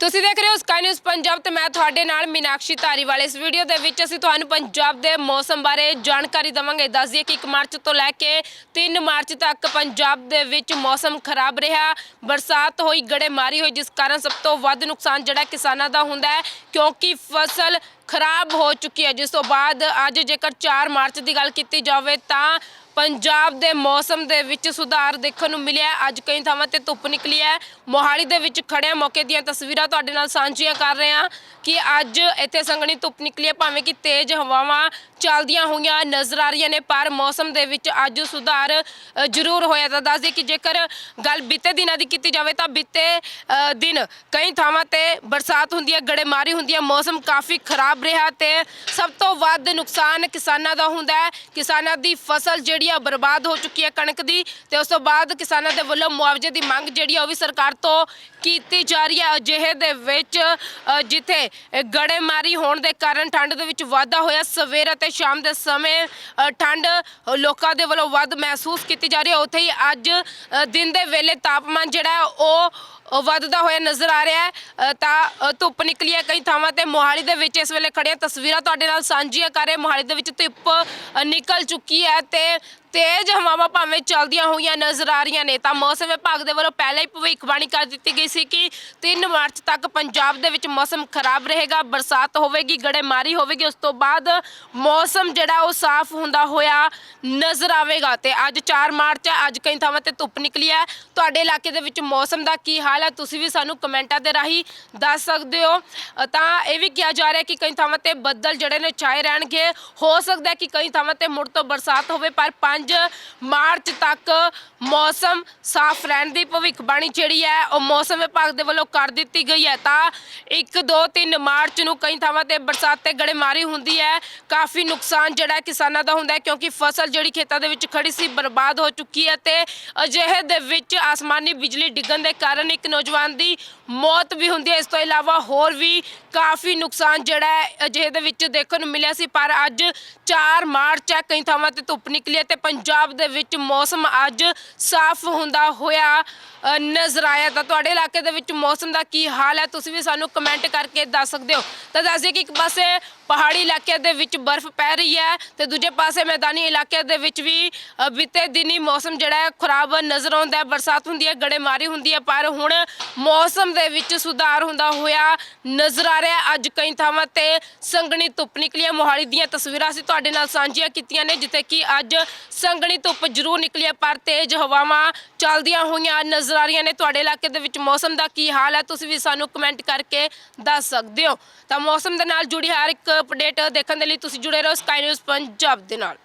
ਤੁਸੀਂ ਦੇਖ ਰਹੇ ਹੋ ਸਕਾਈ ਨਿਊਜ਼ ਪੰਜਾਬ ਤੇ ਮੈਂ ਤੁਹਾਡੇ ਨਾਲ ਮੀਨਾਕਸ਼ੀ ਧਾਰੀਵਾਲ ਇਸ ਵੀਡੀਓ ਦੇ ਵਿੱਚ ਅਸੀਂ ਤੁਹਾਨੂੰ ਪੰਜਾਬ ਦੇ ਮੌਸਮ ਬਾਰੇ ਜਾਣਕਾਰੀ ਦਵਾਂਗੇ। ਦੱਸ ਦਈਏ ਕਿ 1 ਮਾਰਚ ਤੋਂ ਲੈ ਕੇ 3 ਮਾਰਚ ਤੱਕ ਪੰਜਾਬ ਦੇ ਵਿੱਚ ਮੌਸਮ ਖਰਾਬ ਰਿਹਾ। ਬਰਸਾਤ ਹੋਈ, ਗੜੇਮਾਰੀ ਹੋਈ, ਜਿਸ ਕਾਰਨ ਸਭ ਤੋਂ ਵੱਧ ਨੁਕਸਾਨ ਜਿਹੜਾ ਕਿਸਾਨਾਂ ਦਾ ਹੁੰਦਾ ਹੈ, ਕਿਉਂਕਿ ਫਸਲ ਖਰਾਬ ਹੋ ਚੁੱਕੀ ਹੈ। ਜਿਸ ਤੋਂ ਬਾਅਦ ਅੱਜ ਜੇਕਰ 4 ਮਾਰਚ ਦੀ ਗੱਲ ਕੀਤੀ ਜਾਵੇ ਤਾਂ ਪੰਜਾਬ ਦੇ ਮੌਸਮ ਦੇ ਵਿੱਚ ਸੁਧਾਰ ਦੇਖਣ ਨੂੰ ਮਿਲਿਆ ਅੱਜ ਕਈ ਥਾਵਾਂ ਤੇ ਧੁੱਪ ਨਿਕਲੀ ਹੈ। ਮੋਹਾਲੀ ਦੇ ਵਿੱਚ ਖੜਿਆ ਮੌਕੇ ਦੀਆਂ ਤਸਵੀਰਾਂ ਤੁਹਾਡੇ ਨਾਲ ਸਾਂਝੀਆਂ ਕਰ ਰਹੇ ਹਾਂ ਕਿ ਅੱਜ ਇੱਥੇ ਸੰਘਣੀ ਧੁੱਪ ਨਿਕਲੀ ਹੈ। ਭਾਵੇਂ ਕਿ ਤੇਜ਼ ਹਵਾਵਾਂ ਚੱਲਦੀਆਂ ਹੋਈਆਂ ਨਜ਼ਰ ਆ ਰਹੀਆਂ ਨੇ, ਪਰ ਮੌਸਮ ਦੇ ਵਿੱਚ ਅੱਜ ਸੁਧਾਰ ਜ਼ਰੂਰ ਹੋਇਆ ਤਾਂ ਦੱਸ ਦਈਏ ਕਿ ਜੇਕਰ ਗੱਲ ਬੀਤੇ ਦਿਨਾਂ ਦੀ ਕੀਤੀ ਜਾਵੇ ਤਾਂ ਬੀਤੇ ਦਿਨ ਕਈ ਥਾਵਾਂ ਤੇ ਬਰਸਾਤ ਹੁੰਦੀ ਹੈ, ਗੜੇਮਾਰੀ ਹੁੰਦੀ ਹੈ। ਮੌਸਮ ਕਾਫੀ ਖਰਾਬ ਰਿਹਾ ਤੇ ਸਭ ਤੋਂ ਵੱਧ ਨੁਕਸਾਨ ਕਿਸਾਨਾਂ ਦਾ ਹੁੰਦਾ ਹੈ। ਕਿਸਾਨਾਂ ਦੀ ਫਸਲ ਜਿਹੜੀ ਆ ਬਰਬਾਦ ਹੋ ਚੁੱਕੀ ਹੈ ਕਣਕ ਦੀ ਤੇ ਉਸ ਤੋਂ ਬਾਅਦ ਕਿਸਾਨਾਂ ਦੇ ਵੱਲੋਂ ਮੁਆਵਜ਼ੇ ਦੀ ਮੰਗ ਜਿਹੜੀ ਆ ਉਹ ਵੀ ਸਰਕਾਰ ਤੋਂ ਕੀਤੀ ਜਾ ਰਹੀ ਹੈ ਅਜਿਹੇ ਦੇ ਵਿੱਚ ਅ, ਜਿੱਥੇ ਅ, ਗੜੇਮਾਰੀ ਹੋਣ ਦੇ ਕਾਰਨ ਠੰਡ ਦੇ ਵਿੱਚ ਵਾਧਾ ਹੋਇਆ ਸਵੇਰ ਅਤੇ ਸ਼ਾਮ ਦੇ ਸਮੇਂ ਅ, ਠੰਡ ਅ, ਲੋਕਾਂ ਦੇ ਵੱਲੋਂ ਵੱਧ ਮਹਿਸੂਸ ਕੀਤੀ ਜਾ ਰਹੀ ਹੈ। ਉੱਥੇ ਹੀ ਅੱਜ ਅ, ਦਿਨ ਦੇ ਵੇਲੇ ਤਾਪਮਾਨ ਜਿਹੜਾ ਹੈ ਉਹ ਅ, ਵੱਧਦਾ ਹੋਇਆ ਨਜ਼ਰ ਆ ਰਿਹਾ ਹੈ। ਅ, ਤਾਂ ਅ, ਧੁੱਪ ਨਿਕਲੀ ਹੈ ਕਈ ਥਾਵਾਂ ਤੇ। ਮੋਹਾਲੀ ਦੇ ਵਿੱਚ ਇਸ ਵੇਲੇ ਖੜੀਆਂ ਤਸਵੀਰਾਂ ਤੁਹਾਡੇ ਨਾਲ ਸਾਂਝੀਆਂ ਕਰ ਰਹੇ ਮੋਹਾਲੀ ਦੇ ਵਿੱਚ ਧੁੱਪ ਅ, ਨਿਕਲ ਚੁੱਕੀ ਹੈ ਤੇ ਤੇਜ਼ ਹਵਾਵਾਂ ਭਾਵੇਂ ਚੱਲਦੀਆਂ ਹੋਈਆਂ ਨਜ਼ਰ ਆ ਰਹੀਆਂ ਨੇ, ਤਾਂ ਮੌਸਮ ਵਿਭਾਗ ਦੇ ਵੱਲੋਂ ਪਹਿਲਾਂ ਹੀ ਭਵਿੱਖਬਾਣੀ ਕਰ ਦਿੱਤੀ ਗਈ ਸੀ ਕਿ 3 ਮਾਰਚ ਤੱਕ ਪੰਜਾਬ ਦੇ ਵਿੱਚ ਮੌਸਮ ਖਰਾਬ ਰਹੇਗਾ, ਬਰਸਾਤ ਹੋਵੇਗੀ, ਗੜੇਮਾਰੀ ਹੋਵੇਗੀ, ਉਸ ਤੋਂ ਬਾਅਦ ਮੌਸਮ ਜਿਹੜਾ ਉਹ ਸਾਫ਼ ਹੁੰਦਾ ਹੋਇਆ ਨਜ਼ਰ ਆਵੇਗਾ ਤੇ ਅੱਜ 4 ਮਾਰਚ ਹੈ ਅੱਜ ਕਈ ਥਾਵਾਂ ਤੇ ਧੁੱਪ ਨਿਕਲੀ ਹੈ ਤੁਹਾਡੇ ਇਲਾਕੇ ਦੇ ਵਿੱਚ ਮੌਸਮ ਦਾ ਕੀ ਹਾਲ ਹੈ ਤੁਸੀਂ ਵੀ ਸਾਨੂੰ ਕਮੈਂਟਾਂ ਦੇ ਰਾਹੀਂ ਦੱਸ ਸਕਦੇ ਹੋ। ਤਾਂ ਇਹ ਵੀ ਕਿਹਾ ਜਾ ਰਿਹਾ ਕਿ ਕਈ ਥਾਵਾਂ ਤੇ ਬੱਦਲ ਜਿਹੜੇ ਨੇ ਛਾਏ ਰਹਿਣਗੇ, ਹੋ ਸਕਦਾ ਹੈ ਕਿ ਕਈ ਥਾਵਾਂ ਤੇ ਮੁੜ ਤੋਂ ਬਰਸਾਤ ਹੋਵੇ, ਪਰ 5 ਮਾਰਚ ਤੱਕ ਮੌਸਮ ਸਾਫ਼ ਰਹਿਣ ਦੀ ਭਵਿੱਖਬਾਣੀ ਜਿਹੜੀ ਹੈ, ਉਹ ਮੌਸਮ ਵਿਭਾਗ ਦੇ ਵੱਲੋਂ ਕਰ ਦਿੱਤੀ ਗਈ ਹੈ। ਤਾਂ 1 2 3 ਮਾਰਚ ਨੂੰ ਕਈ ਥਾਵਾਂ ਤੇ ਬਰਸਾਤ ਤੇ ਗੜੇਮਾਰੀ ਹੁੰਦੀ ਹੈ। ਕਾਫੀ ਨੁਕਸਾਨ ਜਿਹੜਾ ਕਿਸਾਨਾਂ ਦਾ ਹੁੰਦਾ ਹੈ, ਕਿਉਂਕਿ ਫਸਲ ਜਿਹੜੀ ਖੇਤਾਂ ਦੇ ਵਿੱਚ ਖੜੀ ਸੀ, ਬਰਬਾਦ ਹੋ ਚੁੱਕੀ ਹੈ ਤੇ ਅਜਿਹੇ ਦੇ ਵਿੱਚ ਆਸਮਾਨੀ ਬਿਜਲੀ ਡਿੱਗਣ ਦੇ ਕਾਰਨ ਇੱਕ ਨੌਜਵਾਨ ਦੀ ਮੌਤ ਵੀ ਹੁੰਦੀ ਹੈ। ਇਸ ਤੋਂ ਇਲਾਵਾ ਹੋਰ ਵੀ ਕਾਫੀ ਨੁਕਸਾਨ ਜਿਹੜਾ ਹੈ ਅਜਿਹੇ ਦੇ ਵਿੱਚ ਦੇਖਣ ਨੂੰ ਮਿਲਿਆ ਸੀ, ਪਰ ਅੱਜ 4 ਮਾਰਚ ਹੈ, ਕਈ ਥਾਵਾਂ ਤੇ ਧੁੱਪ ਨਿਕਲੀ ਹੈ ਤੇ ਪੰਜਾਬ ਦੇ ਵਿੱਚ ਮੌਸਮ ਅੱਜ ਸਾਫ਼ ਹੁੰਦਾ ਹੋਇਆ ਅ, ਨਜ਼ਰ ਆਇਆ ਤਾਂ ਤੁਹਾਡੇ ਇਲਾਕੇ ਦੇ ਵਿੱਚ ਮੌਸਮ ਦਾ ਕੀ ਹਾਲ ਹੈ? ਤੁਸੀਂ ਵੀ ਸਾਨੂੰ ਕਮੈਂਟ ਕਰਕੇ ਦੱਸ ਸਕਦੇ ਹੋ। ਤਾਂ ਦੱਸ ਕਿ ਇੱਕ ਪਾਸੇ ਪਹਾੜੀ ਇਲਾਕਿਆਂ ਦੇ ਵਿੱਚ ਬਰਫ਼ ਪੈ ਰਹੀ ਹੈ ਤੇ ਦੂਜੇ ਪਾਸੇ ਮੈਦਾਨੀ ਇਲਾਕਿਆਂ ਦੇ ਵਿੱਚ ਵੀ ਅ, ਬੀਤੇ ਦਿਨੀ ਮੌਸਮ ਜਿਹੜਾ ਹੈ ਖਰਾਬ ਨਜ਼ਰ ਆਉਂਦਾ ਹੈ। ਬਰਸਾਤ ਹੁੰਦੀ ਹੈ ਗੜੇਮਾਰੀ ਹੁੰਦੀ ਹੈ ਪਰ ਹੁਣ ਮੌਸਮ ਦੇ ਵਿੱਚ ਸੁਧਾਰ ਹੁੰਦਾ ਹੋਇਆ ਨਜ਼ਰ ਆ ਰਿਹਾ ਹੈ। ਅੱਜ ਕਈ ਥਾਵਾਂ ਤੇ ਸੰਘਣੀ ਧੁੱਪ ਨਿਕਲੀ ਹੈ। ਮੋਹਾਲੀ ਦੀਆਂ ਤਸਵੀਰਾਂ ਅਸੀਂ ਤੁਹਾਡੇ ਨਾਲ ਸਾਂਝੀਆਂ ਕੀਤੀਆਂ ਨੇ ਜਿੱਥੇ ਕਿ ਅੱਜ ਸੰਘਣੀ ਧੁੱਪ ਜ਼ਰੂਰ ਨਿਕਲੀ ਹੈ ਪਰ ਤੇਜ਼ ਹਵਾਵਾਂ ਚੱਲਦੀਆਂ ਹੋਈਆਂ ਨਜ਼ਰ ਨਜ਼ਰ ਆ ਰਹੀਆਂ ਨੇ ਤੁਹਾਡੇ ਇਲਾਕੇ ਦੇ ਵਿੱਚ ਮੌਸਮ ਦਾ ਕੀ ਹਾਲ ਹੈ? ਤੁਸੀਂ ਵੀ ਸਾਨੂੰ ਕਮੈਂਟ ਕਰਕੇ ਦੱਸ ਸਕਦੇ ਹੋ। ਤਾਂ ਮੌਸਮ ਦੇ ਨਾਲ ਜੁੜੀ ਹਰ ਇੱਕ ਅਪਡੇਟ ਦੇਖਣ ਦੇ ਲਈ ਤੁਸੀਂ ਜੁੜੇ ਰਹੋ ਸਕਾਈ ਨਿਊਜ਼ ਪੰਜਾਬ ਦੇ ਨਾਲ।